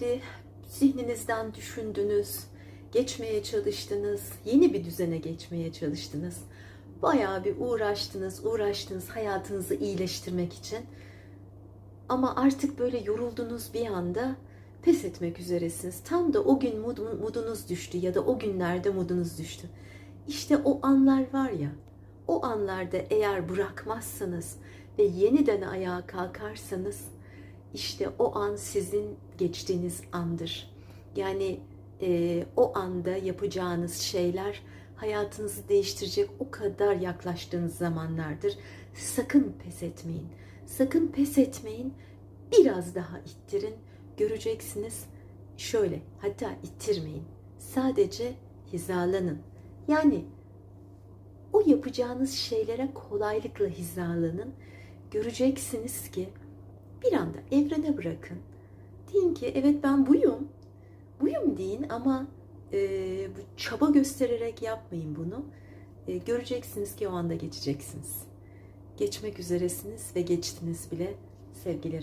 beri zihninizden düşündünüz, geçmeye çalıştınız, yeni bir düzene geçmeye çalıştınız. Bayağı bir uğraştınız, uğraştınız hayatınızı iyileştirmek için. Ama artık böyle yoruldunuz bir anda pes etmek üzeresiniz. Tam da o gün mod- modunuz düştü ya da o günlerde modunuz düştü. İşte o anlar var ya, o anlarda eğer bırakmazsanız ve yeniden ayağa kalkarsanız işte o an sizin geçtiğiniz andır. Yani e, o anda yapacağınız şeyler hayatınızı değiştirecek o kadar yaklaştığınız zamanlardır. Sakın pes etmeyin. Sakın pes etmeyin. Biraz daha ittirin. Göreceksiniz. Şöyle hatta ittirmeyin. Sadece hizalanın. Yani o yapacağınız şeylere kolaylıkla hizalanın. Göreceksiniz ki bir anda evrene bırakın. Deyin ki evet ben buyum. Buyum deyin ama e, bu çaba göstererek yapmayın bunu. E, göreceksiniz ki o anda geçeceksiniz. Geçmek üzeresiniz ve geçtiniz bile sevgilerim.